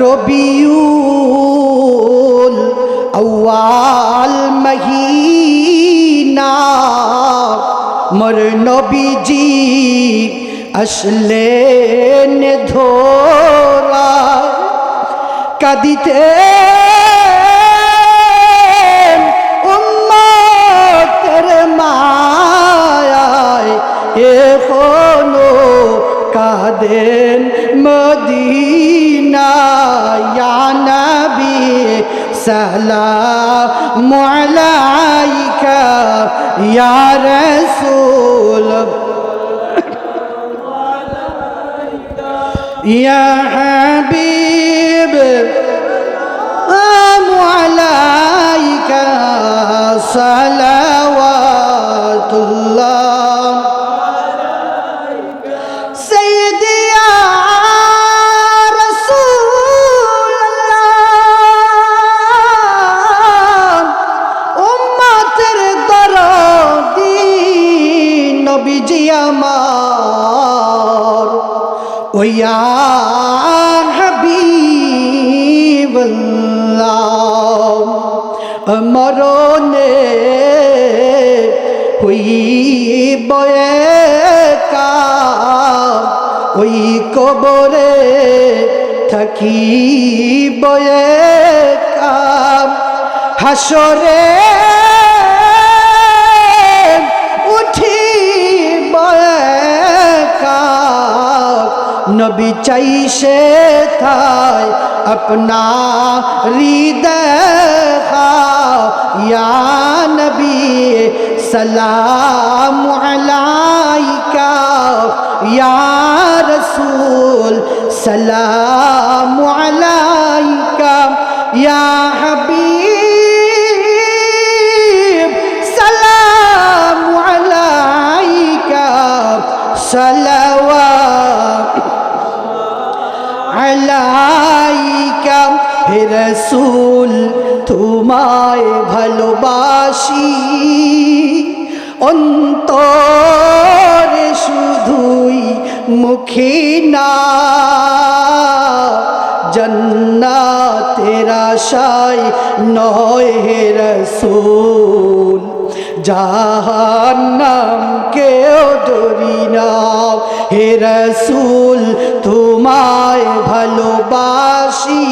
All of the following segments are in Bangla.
রবিউল আউয়াল মহিনা মর নবীজি আসলেন ধোরা কাদিতে উম্মতের মায়ায় এখনও قاعدين مدينة يا نبي سلام عليك يا رسول يا حبيب عليك صلوات الله. আমার ওয়া হাবিবাল্লাহ মরণে হইব একা ওই কবরে থাকিব একা হাসরে নবী চাই সে থায় আপনা হৃদয়া নবী, সালাম আলাইকা। ইয়া রসুল, সালাম আলাইকা। ইয়া হাবিব হে রসুল, তোমায় ভালোবাসি। অন্তরে শুধুই মুখে না, জন্নাতের আশায় নয় হে রসুল। জাহান্নাম কেউ ডরি না হে রসুল তোমায় ভালোবাসি।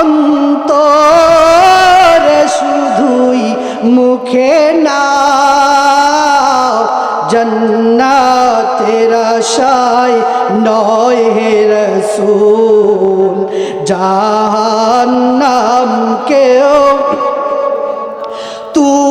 অন্তর শুধুই মুখে না জন্নাতের আশায় নয় হে রসুল জাহান্নাম কেউ তোমার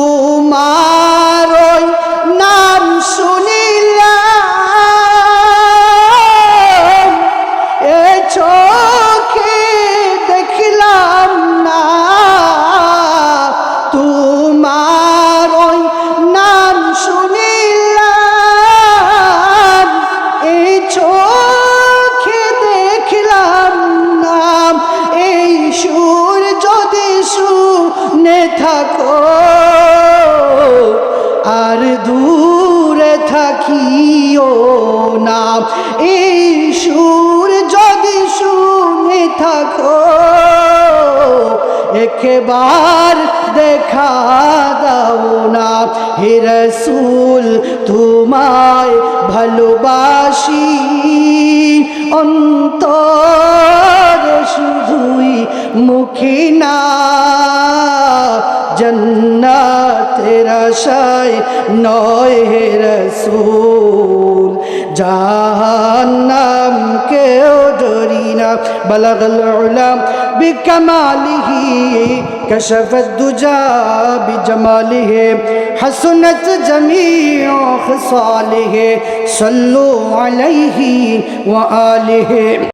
একবার দেখা দাও না। হে রসুল, তোমায় ভালোবাসি। অন্তর শুধুই মুখে না। জন্নাতের আশায় নয় হে রসুল। জাহান্নাম بلغ العلا بكماله كشف الدجى بجماله حسنت جميع خصاله صلوا عليه وآله.